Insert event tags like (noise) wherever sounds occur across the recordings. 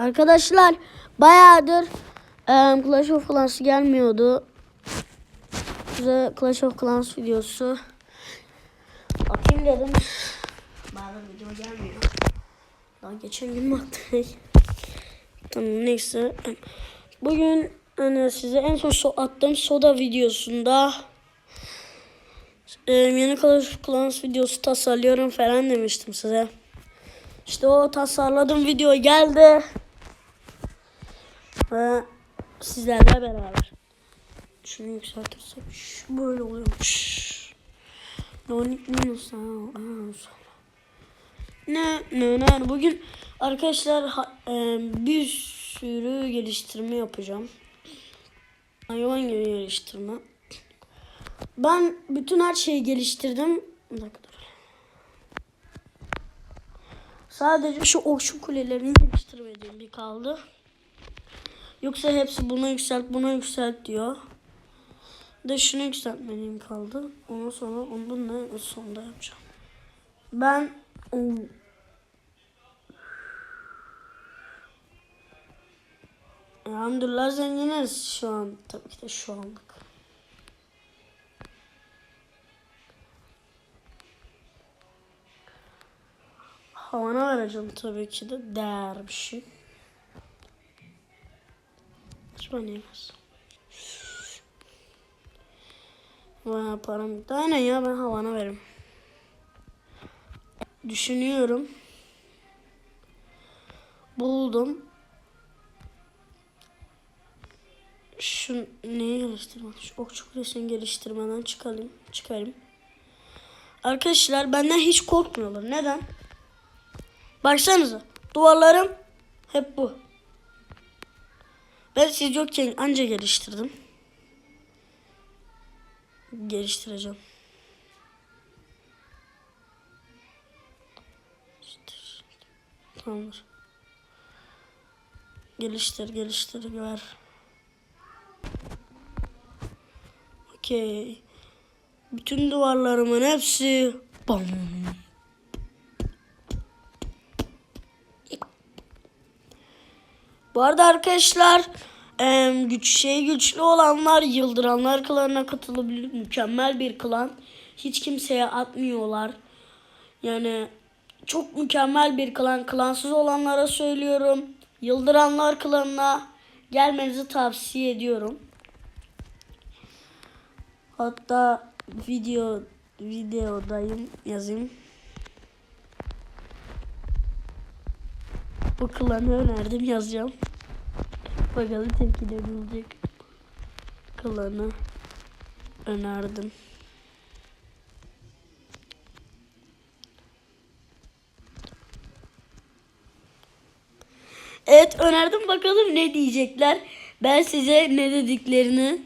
Arkadaşlar bayağıdır em, Clash of Clans gelmiyordu. Size Clash of Clans videosu atayım dedim. Bazen video gelmiyor. Daha geçen gün attık? Tamam neyse. Bugün hani size en son so- attığım soda videosunda e, yeni Clash of Clans videosu tasarlıyorum falan demiştim size. İşte o tasarladığım video geldi. Ve sizlerle beraber. Şunu yükseltirsek böyle oluyormuş. Nonik minus ne ne ne bugün arkadaşlar e, bir sürü geliştirme yapacağım. Hayvan gibi geliştirme. Ben bütün her şeyi geliştirdim. Sadece şu okçu kulelerini geliştirmediğim bir kaldı. Yoksa hepsi buna yükselt buna yükselt diyor. De şunu yükseltmeliyim kaldı. Ondan sonra onu bununla sonunda yapacağım. Ben Elhamdülillah zenginiz şu an. Tabii ki de şu anlık. Havana vereceğim tabii ki de değer bir şey. Hiç bana yemez. Vay param. Daha ne ya ben havana veririm. Düşünüyorum. Buldum. Şu neyi geliştirmek? Şu okçu kulesini geliştirmeden çıkalım. Çıkarım. Arkadaşlar benden hiç korkmuyorlar. Neden? Baksanıza. Duvarlarım hep bu. Ben siz yokken anca geliştirdim. Geliştireceğim. Tamamdır. Geliştir, geliştir, ver. Okey. Bütün duvarlarımın hepsi bam. Bu arada arkadaşlar em, güç şey güçlü olanlar yıldıranlar klanına katılabilir. Mükemmel bir klan. Hiç kimseye atmıyorlar. Yani çok mükemmel bir klan. Klansız olanlara söylüyorum. Yıldıranlar klanına gelmenizi tavsiye ediyorum. Hatta video videodayım yazayım. Bu klanı önerdim yazacağım. Bakalım tepkileri olacak. Klanı önerdim. Evet önerdim bakalım ne diyecekler. Ben size ne dediklerini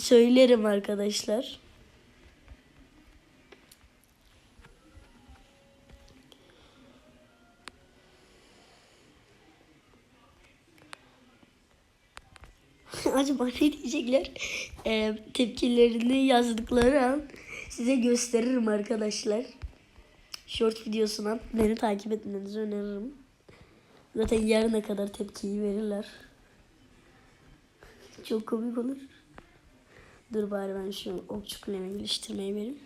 söylerim arkadaşlar. (laughs) Acaba ne diyecekler? Ee, tepkilerini yazdıkları an size gösteririm arkadaşlar. Short videosuna beni takip etmenizi öneririm. Zaten yarına kadar tepkiyi verirler. Çok komik olur. Dur bari ben şu okçu kulemi geliştirmeyi vereyim.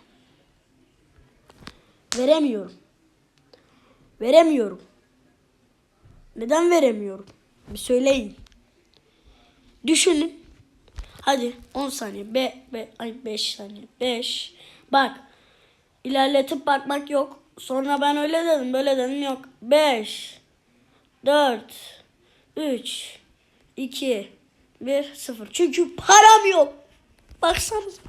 Veremiyorum. Veremiyorum. Neden veremiyorum? Bir söyleyin. Düşünün. Hadi 10 saniye. Be, be, ay 5 saniye. 5. Bak. İlerletip bakmak yok. Sonra ben öyle dedim böyle dedim yok. 5. 4. 3. 2. 1. 0. Çünkü param yok. Baksanıza.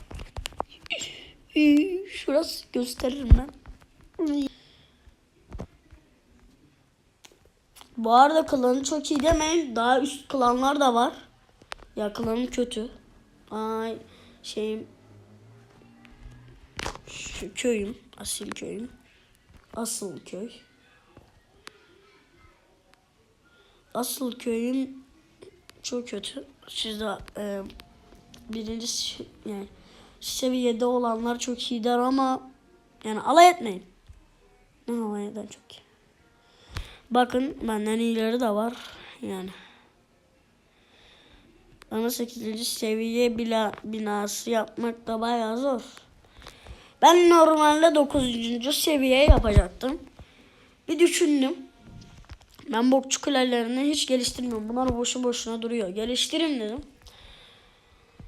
Şurası gösteririm ben. Bu arada klanı çok iyi demeyin. Daha üst klanlar da var. Ya klanım kötü. Ay şeyim şu köyüm. Asil köyüm. Asıl köy. Asıl köyüm çok kötü. Sizde e, birinci yani seviyede olanlar çok iyi der ama yani alay etmeyin. Ne alay eden çok iyi. Bakın benden iyileri de var. yani. Ama 8. seviye bila, binası yapmak da bayağı zor. Ben normalde 9. seviye yapacaktım. Bir düşündüm. Ben bokçu kulelerini hiç geliştirmiyorum. Bunlar boşu boşuna duruyor. Geliştirin dedim.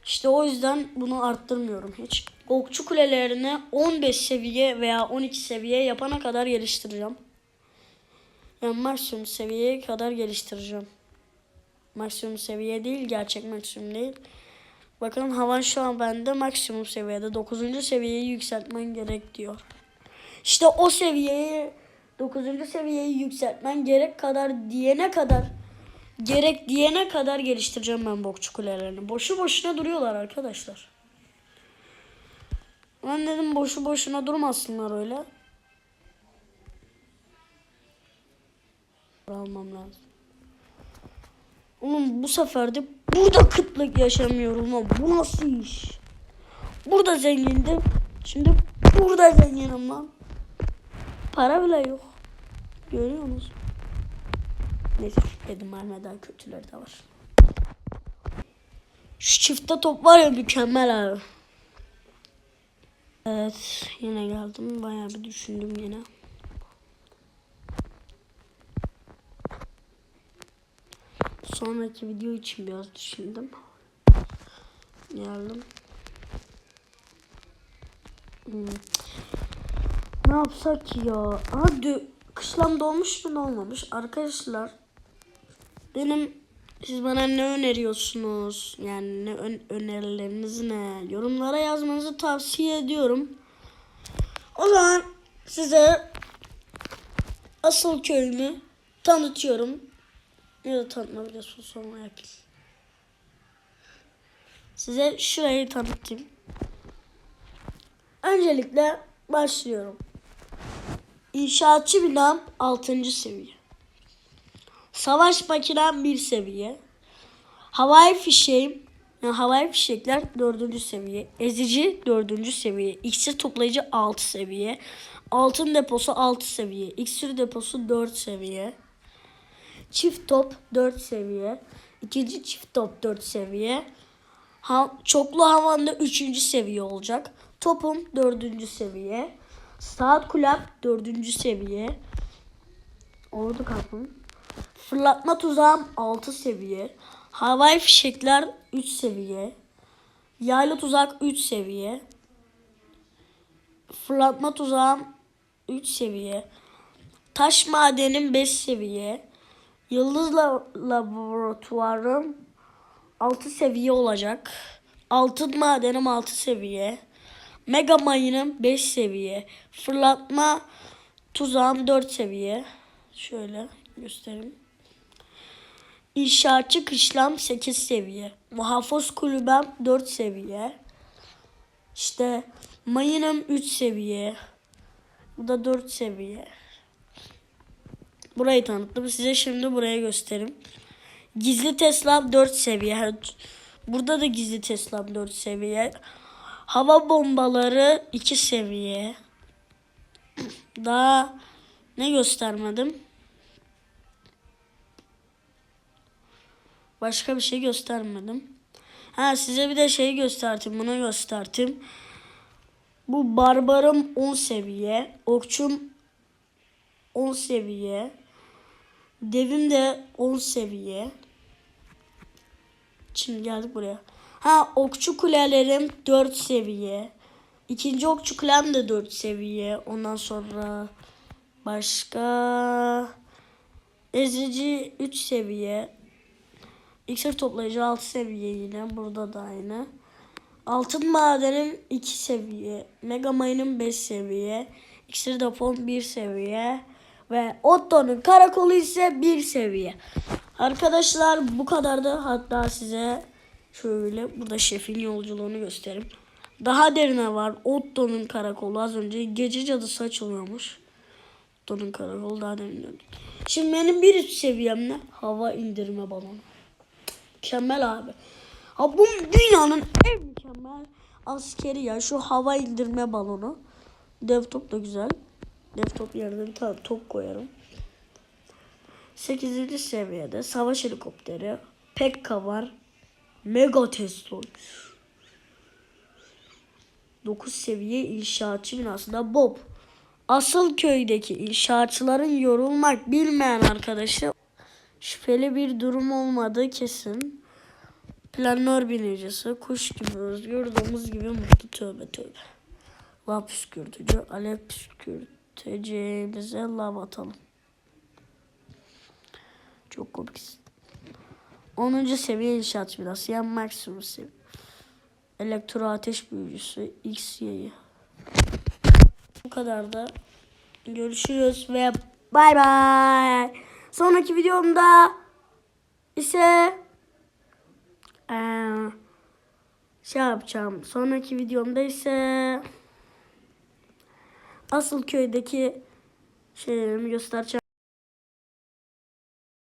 İşte o yüzden bunu arttırmıyorum hiç. Okçu kulelerini 15 seviye veya 12 seviye yapana kadar geliştireceğim. Yani maksimum seviyeye kadar geliştireceğim. Maksimum seviye değil, gerçek maksimum değil. Bakın havan şu an bende maksimum seviyede. 9. seviyeyi yükseltmen gerek diyor. İşte o seviyeyi 9. seviyeyi yükseltmen gerek kadar diyene kadar gerek diyene kadar geliştireceğim ben bokçu kulelerini. Boşu boşuna duruyorlar arkadaşlar. Ben dedim boşu boşuna durmasınlar öyle. Almam lazım. Oğlum bu sefer de burada kıtlık yaşamıyorum lan. Bu nasıl iş? Burada zengindim. Şimdi burada zenginim lan. Para bile yok. Görüyor musun? Neyse dedim daha kötüleri de var. Şu çifte top var ya mükemmel abi. Evet yine geldim. Bayağı bir düşündüm yine. Sonraki video için biraz düşündüm. Geldim. Hmm. Ne yapsak ya? Hadi kışlam dolmuş mu dolmamış? Arkadaşlar benim siz bana ne öneriyorsunuz? Yani ne ön- önerileriniz ne? Yorumlara yazmanızı tavsiye ediyorum. O zaman size asıl köyümü tanıtıyorum. Ya da tanıtma videosu sonra yapayım. Size şurayı tanıtayım. Öncelikle başlıyorum. İnşaatçı binam 6. seviye. Savaş makinem 1 seviye. Havai fişeğim yani havai fişekler 4. seviye. Ezici 4. seviye. İksir toplayıcı 6 seviye. Altın deposu 6 seviye. İksir deposu 4 seviye. Çift top 4 seviye. İkinci çift top 4 seviye. Ha, çoklu havanda 3. seviye olacak. Topum 4. seviye. Saat kulem 4. seviye. Ordu kapım. Fırlatma tuzağım 6 seviye. Havai fişekler 3 seviye. Yaylı tuzak 3 seviye. Fırlatma tuzağım 3 seviye. Taş madenim 5 seviye. Yıldız la- laboratuvarım 6 seviye olacak. Altın madenim 6 seviye. Mega mayınım 5 seviye. Fırlatma tuzağım 4 seviye. Şöyle göstereyim. İnşaatçı kışlam 8 seviye. Muhafız kulübem 4 seviye. İşte mayınım 3 seviye. Bu da 4 seviye. Burayı tanıttım. Size şimdi buraya göstereyim. Gizli Tesla 4 seviye. Burada da gizli Tesla 4 seviye. Hava bombaları 2 seviye. (clears throat) Daha ne göstermedim? Başka bir şey göstermedim. Ha size bir de şey gösterdim. Bunu gösterdim. Bu barbarım 10 seviye. Okçum 10 seviye. Devim de 10 seviye. Şimdi geldik buraya. Ha okçu kulelerim 4 seviye. İkinci okçu kulem de 4 seviye. Ondan sonra başka ezici 3 seviye. İksir toplayıcı 6 seviye yine. Burada da aynı. Altın madenim 2 seviye. Mega mayınım 5 seviye. İksir depom 1 seviye. Ve Otto'nun karakolu ise 1 seviye. Arkadaşlar bu kadardı. Hatta size şöyle burada şefin yolculuğunu göstereyim. Daha derine var. Otto'nun karakolu az önce gece cadısı açılıyormuş. Otto'nun karakolu daha derin. Şimdi benim bir üst seviyem ne? Hava indirme balonu. Mükemmel abi. Ha bu dünyanın en mükemmel askeri ya. Şu hava indirme balonu. Dev top da güzel. Dev top yerine bir top koyarım. 8. seviyede savaş helikopteri. Pekka var. Mega Tesla. 9 seviye inşaatçı binasında Bob. Asıl köydeki inşaatçıların yorulmak bilmeyen arkadaşı şüpheli bir durum olmadığı kesin. Planör binicisi, kuş gibi özgür, domuz gibi mutlu tövbe tövbe. Lav püskürtücü, alev püskürteceğimize lav atalım. Çok komik. 10. seviye inşaat binası, yani maksimum seviye. Elektro ateş büyücüsü, X yayı. Bu kadar da. Görüşürüz ve bay bay. Sonraki videomda ise eee, şey yapacağım. Sonraki videomda ise asıl köydeki şeylerimi göstereceğim.